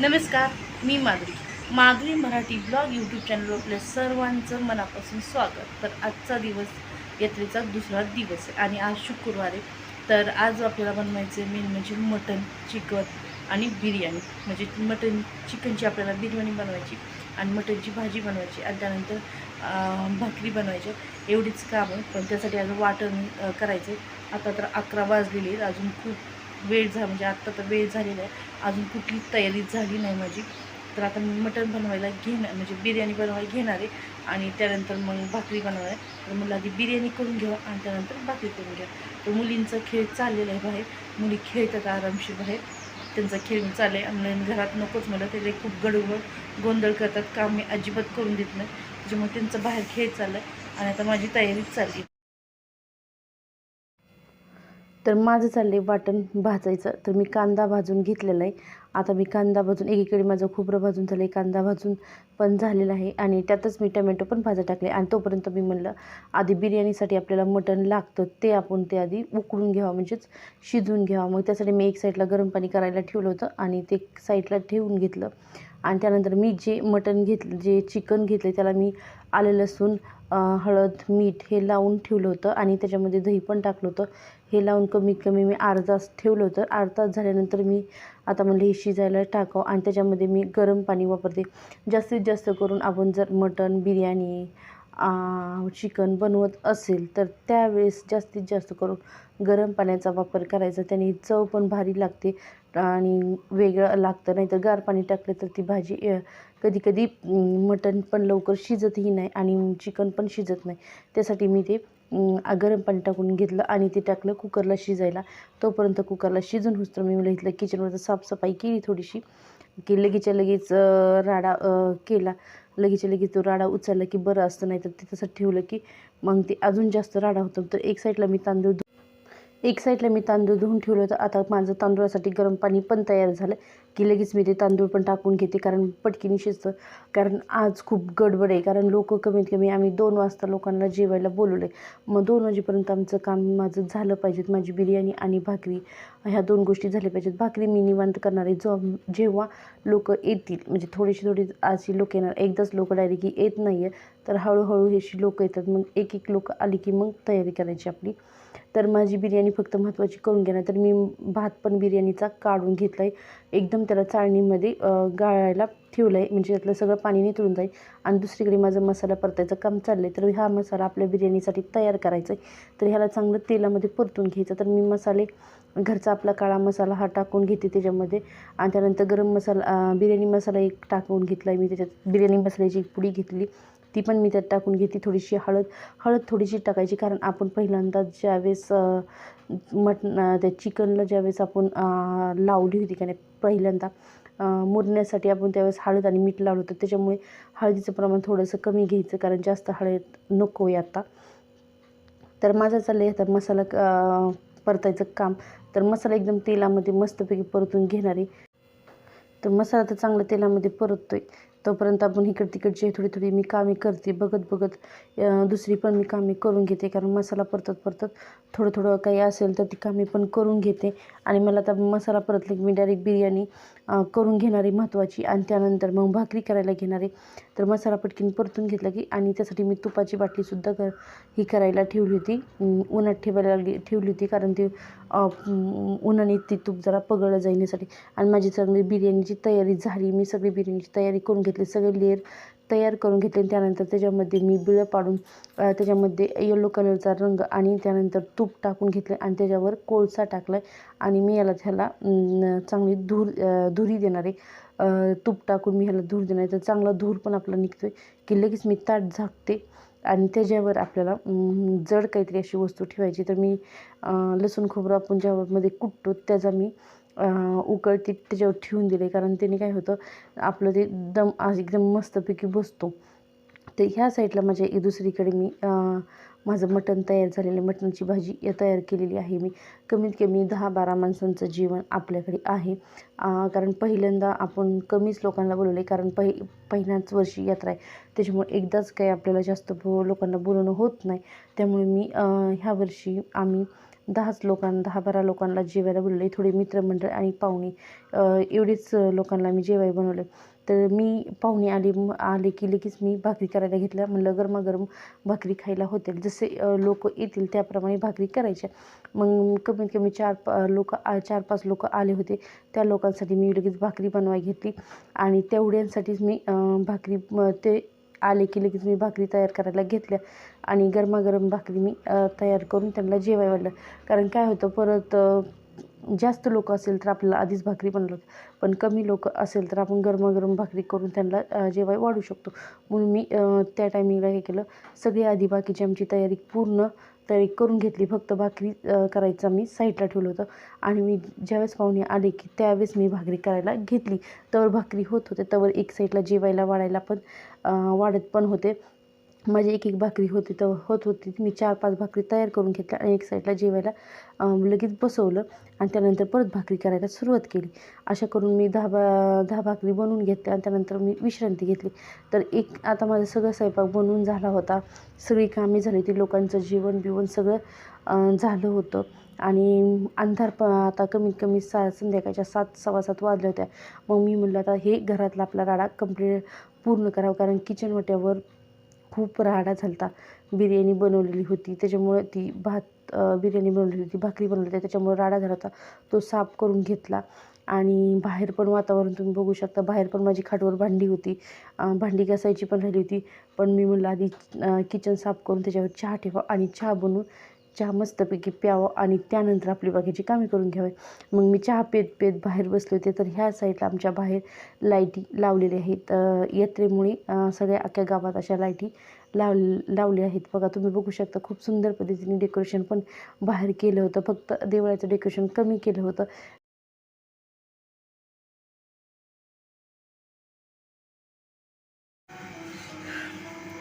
नमस्कार मी Madhuri. Madhuri Marathi blog YouTube चॅनलवर आपल्या सर्वांचं मनापासून स्वागत. तर आजचा दिवस यात्रेचा दुसरा दिवस आहे आणि आज शुक्रवार आहे. तर आज आपल्याला बनवायचं आहे मेन म्हणजे मटन चिकन आणि बिर्याणी. म्हणजे मटन चिकनची आपल्याला बिर्याणी बनवायची आणि मटनची भाजी बनवायची आणि त्यानंतर भाकरी बनवायची एवढीच काम. आहे पण त्यासाठी आज वाटण करायचं आता तर अकरा वाजलेली आहेत. अजून खूप वेळ झा म्हणजे आत्ता तर वेळ झालेला आहे. अजून कुठली तयारी झाली नाही माझी. तर आता मी मटण बनवायला घेणार म्हणजे बिर्याणी बनवायला घेणार आहे आणि त्यानंतर मग भाकरी बनवणार आहे. तर मला आधी बिर्याणी करून घ्यावा आणि त्यानंतर भाकरी करून घ्या. तर मुलींचा खेळ चाललेला आहे बाहेर. मुली खेळतात आरामशीर बाहेर. त्यांचा खेळ चालले आहे आणि घरात नकोच मला ते खूप गडबड गोंधळ करतात. काम मी अजिबात करून देत नाही. त्याच्यामुळे त्यांचा बाहेर खेळ चालला आहे आणि आता माझी तयारीच चालली. तर माझं चाललं आहे वाटण भाजायचं. तर मी कांदा भाजून घेतलेला आहे. आता मी कांदा भाजून एकीकडे माझं खोबरं भाजून झालं आहे कांदा भाजून पण झालेला आहे. आणि त्यातच मी टमॅटो पण भाजा टाकले आणि तोपर्यंत मी म्हणलं आधी बिर्याणीसाठी आपल्याला मटण लागतं ते आपण ते आधी उकळून घ्यावं म्हणजेच शिजवून घ्यावं. मग त्यासाठी मी एक साईडला गरम पाणी करायला ठेवलं होतं आणि ते साईडला ठेवून घेतलं. आणि त्यानंतर मी जे मटण घेतलं जे चिकन घेतलं त्याला मी आलं लसूण हळद मीठ हे लावून ठेवलं होतं. आणि त्याच्यामध्ये दही पण टाकलं होतं. हे लावून कमीत कमी मी अर्धा तास ठेवलं होतं. अर्धा तास झाल्यानंतर मी आता म्हणलं हे शिजायला टाकावं आणि त्याच्यामध्ये मी गरम पाणी वापरते. जास्तीत जास्त करून आपण जर मटण बिर्याणी चिकन बनवत असेल तर त्यावेळेस जास्तीत जास्त करून गरम पाण्याचा वापर करायचा. त्याने चव पण भारी लागते आणि वेगळं लागतं. नाही तर गार पाणी टाकलं तर ती भाजी कधी कधी मटण पण लवकर शिजतही नाही आणि चिकन पण शिजत नाही. त्यासाठी मी ते गरम पाणी टाकून घेतलं आणि ते टाकलं कुकरला शिजायला. तोपर्यंत कुकरला शिजून होतं मी मला इथलं किचनवर साफसफाई केली थोडीशी. की लगेचच्या लगेच राडा केला. लगेचच्या लगेच तो राडा उचलला की बरं असतं नाही तर ते तसं ठेवलं की मग ते अजून जास्त राडा होतं. तर एक साईडला मी तांदूळ धु- एक साईडला मी तांदूळ धुवून ठेवलं होतं. आता माझं तांदूळासाठी गरम पाणी पण तयार झालं. की लगेच मी ते तांदूळ पण टाकून घेते कारण पटकीने शिजतं कारण आज खूप गडबड आहे. कारण लोक कमीत कमी आम्ही दोन वाजता लोकांना जेवायला बोलवलं मग दोन वाजेपर्यंत आमचं काम माझं झालं पाहिजेत. माझी बिर्याणी आणि भाकरी. ह्या दोन गोष्टी झाल्या पाहिजेत. भाकरी मी निवांत करणारे जो जेव्हा लोक येतील म्हणजे थोडीशी थोडी अशी लोक येणार एकदाच लोक डायरेक्टली येत नाही आहे तर हळूहळू हे लोक येतात. मग एक एक लोक आली की मग तयारी करायची आपली. तर माझी बिर्याणी फक्त महत्त्वाची करून घेणार. तर मी भात पण बिर्याणीचा काढून घेतला आहे एकदम त्याला चाळणीमध्ये गाळायला ठेवलं आहे म्हणजे त्यातलं सगळं पाणी निथळून जाईल. आणि दुसरीकडे माझा मसाला परतायचं काम चाललं आहे तर हा मसाला आपल्या बिर्याणीसाठी तयार करायचा आहे तर ह्याला चांगलं तेलामध्ये परतून घ्यायचं. तर मी मसाले घरचा आपला काळा मसाला हा टाकून घेते त्याच्यामध्ये. आणि त्यानंतर गरम मसाला बिर्याणी मसाला एक टाकून घेतला आहे मी त्याच्यात. बिर्याणी मसाल्याची एक पुडी घेतली ती पण मी त्यात टाकून घेते थोडीशी हळद. हळद थोडीशी टाकायची कारण आपण पहिल्यांदा ज्यावेळेस मटण त्या चिकनला ज्यावेळेस आपण लावली होती का नाही पहिल्यांदा मुरण्यासाठी आपण त्यावेळेस हळद आणि मीठ लावलं होतं. त्याच्यामुळे हळदीचं प्रमाण थोडंसं कमी घ्यायचं कारण जास्त हळद नको आहे आता. तर माझं चाललं आहे आता मसाला परतायचं काम. तर मसाला एकदम तेलामध्ये मस्तपैकी परतून घेणार. आहे तर मसाला तर चांगला तेलामध्ये परततो आहे तोपर्यंत आपण इकडे तिकडची थोडी थोडी मी कामे करते बघत बघत दुसरी पण मी कामे करून घेते. कारण मसाला परतत परतत थोडं थोडं काही असेल तर ती कामे पण करून घेते. आणि मला आता मसाला परतला की मी डायरेक्ट बिर्याणी करून घेणारी महत्त्वाची आणि त्यानंतर मग भाकरी करायला घेणारे. तर मसाला पटकीन परतून घेतला की आणि त्यासाठी मी तुपाची बाटलीसुद्धा कर ही करायला ठेवली होती. उन्हात ठेवायला लागली ठेवली होती कारण ती उन्हाने ती तूप जरा पगळलं जाईण्यासाठी आणि माझी सगळी बिर्याणीची तयारी झाली. मी सगळी बिर्याणीची तयारी करून घेतली. सगळे लेअर तयार करून घेतले त्यानंतर त्याच्यामध्ये मी बिळं पाडून त्याच्यामध्ये येलो कलरचा रंग आणि त्यानंतर तूप टाकून घेतलं आणि त्याच्यावर कोळसा टाकला आणि मी याला त्याला चांगली धूर धुरी देणार आहे तूप टाकून मी ह्याला धूर देणार आहे. तर चांगला धूर पण आपला निघतो आहे की लगेच मी ताट झाकते आणि त्याच्यावर आपल्याला जड काहीतरी अशी वस्तू ठेवायची. तर मी लसूण खोबरा आपण ज्यामध्ये कुटतो त्याचा मी उकळतीत त्याच्यावर ठेवून दिले. कारण त्याने काय होतं आपलं ते दम आज एकदम मस्तपैकी बसतो. तर ह्या साईडला माझ्या दुसरीकडे मी माझं मटण तयार झालेलं मटणाची भाजी तयार केलेली आहे मी. कमीत कमी दहा बारा माणसांचं जेवण आपल्याकडे आहे. कारण पहिल्यांदा आपण कमीच लोकांना बोलवलं आहे कारण पहि पहिल्याच वर्षी यात्रा आहे. त्याच्यामुळे एकदाच काही आपल्याला जास्त बो लोकांना बोलवणं होत नाही. त्यामुळे मी ह्या वर्षी आम्ही दहाच लोकांना दहा बारा लोकांना जेवायला बोलवले थोडे मित्रमंडळ आणि पाहुणे. एवढेच लोकांना मी जेवाय बनवलं. तर मी पाहुणे आले आले की लगेच मी भाकरी करायला घेतल्या. म्हणलं गरमागरम भाकरी खायला होते जसे लोक येतील त्याप्रमाणे भाकरी करायच्या. मग कमीत कमी चार पा लोक चार पाच लोक आले होते. त्या लोकांसाठी मी लगेच भाकरी बनवाय घेतली. आणि तेवढ्यांसाठीच मी भाकरी ते आले की लगेच मी भाकरी तयार करायला घेतल्या. आणि गरमागरम भाकरी मी तयार करून त्यांना जेवाय वाढलं कारण काय होतं परत जास्त लोक असेल तर आपल्याला आधीच भाकरी बनवलं पण कमी लोक असेल तर आपण गरमागरम भाकरी करून त्यांना जेवाय वाढू शकतो. म्हणून मी त्या टायमिंगला हे केलं. सगळी आधी बाकीची आमची तयारी पूर्ण तयारी करून घेतली. फक्त भाकरी करायचा मी साईडला ठेवलं होतं. आणि मी ज्यावेळेस पाहुणे आले की त्यावेळेस मी भाकरी करायला घेतली. तर भाकरी होत होते. तवर एक साईडला जेवायला वाढायला पण वाढत पण होते. माझी एक एक भाकरी होती तर होत होती. मी चार पाच भाकरी तयार करून घेतल्या आणि एक साईडला जेवायला लगेच बसवलं आणि त्यानंतर परत भाकरी करायला सुरुवात केली. अशा करून मी दहा बा दहा भाकरी बनवून घेतल्या आणि त्यानंतर मी विश्रांती घेतली. तर एक आता माझं सगळं स्वयंपाक बनवून झाला होता. सगळी कामे झाली ती लोकांचं जीवन बिवण सगळं झालं होतं. आणि अंधार प आता कमीत कमी सा संध्याकाळच्या सात सव्वा सात वाजल्या होत्या. मग मी म्हणलं आता हे घरातला आपला राडा कंप्लीट पूर्ण करावं. कारण किचन वाट्यावर खूप राडा झालता. बिर्याणी बनवलेली होती. त्याच्यामुळं ती भात बिर्याणी बनवलेली होती. भाकरी बनवली होती. त्याच्यामुळं राडा झाला होता. तो साफ करून घेतला. आणि बाहेर पण वातावरण तुम्ही बघू शकता. बाहेर पण माझी खाटवर भांडी होती. भांडी घासायची पण राहिली होती. पण मी म्हणलं आधी किचन साफ करून त्याच्यावर चहा ठेवा आणि चहा बनवून चहा मस्तपैकी प्यावं आणि त्यानंतर आपली बाकीची कामे करून घ्यावे. मग मी चहा पेत पेत बाहेर बसले होते तर ह्या साईडला आमच्या बाहेर लाईटी लावलेल्या आहेत. यात्रेमुळे सगळ्या अख्ख्या गावात अशा लाईटी लाव लावल्या आहेत. बघा तुम्ही बघू शकता खूप सुंदर पद्धतीने डेकोरेशन पण बाहेर केलं होतं. फक्त देवळाचं डेकोरेशन कमी केलं होतं.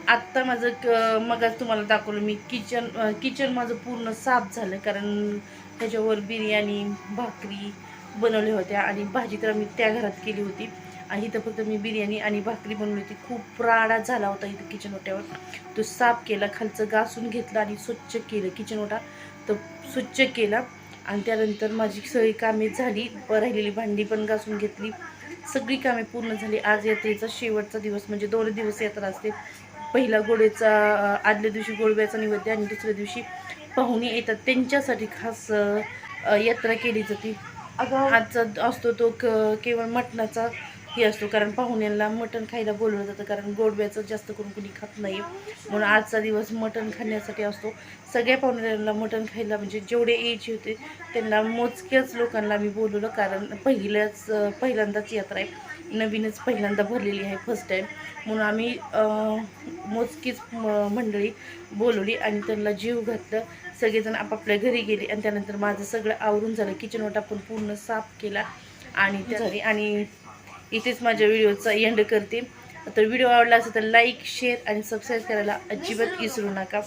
आत्ता माझं क मगाच तुम्हाला दाखवलं मी किचन किचन माझं पूर्ण साफ झालं. कारण त्याच्यावर बिर्याणी भाकरी बनवल्या होत्या आणि भाजी तर मी त्या घरात केली होती. आणि इथं फक्त मी बिर्याणी आणि भाकरी बनवली होती. खूप राडा झाला होता इथं किचन ओट्यावर. तो साफ केला खालचं घासून घेतलं आणि स्वच्छ केलं. किचन ओटा तर स्वच्छ केला. आणि त्यानंतर माझी सगळी कामे झाली. राहिलेली भांडी पण घासून घेतली. सगळी कामे पूर्ण झाली. आज यात्रेचा शेवटचा दिवस म्हणजे दोन दिवस यात्रा असते. पहिला गोडेचा आदल्या दिवशी गोडव्याचा नैवेद्य आणि दुसऱ्या दिवशी पाहुणे येतात. त्यांच्यासाठी खास यात्रा केली जाते. आजचा असतो तो क केवळ मटणाचा. हे असतो कारण पाहुण्यांना मटण खायला बोलवलं जातं कारण गोडव्याचं जास्त करून कुणी खात नाही. म्हणून आजचा दिवस मटण खाण्यासाठी असतो. सगळ्या पाहुण्यांना मटण खायला म्हणजे जेवढे यायचे होते त्यांना मोजक्याच लोकांना मी बोलवलं कारण पहिल्याच पहिल्यांदाच यात्रा आहे. नवीनच पहिल्यांदा भरलेली आहे फर्स्ट टाईम म्हणून आम्ही मोजकीच मंडळी बोलवली आणि त्यांना जीव घातलं. सगळेजण आपापल्या घरी गेले आणि त्यानंतर माझं सगळं आवरून झालं. किचन ओटा पण पूर्ण साफ केला आणि त्या आणि इथेच माझ्या व्हिडिओचा एंड करते. तर व्हिडिओ आवडला असेल तर लाईक शेअर आणि सबस्क्राईब करायला अजिबात विसरू नका.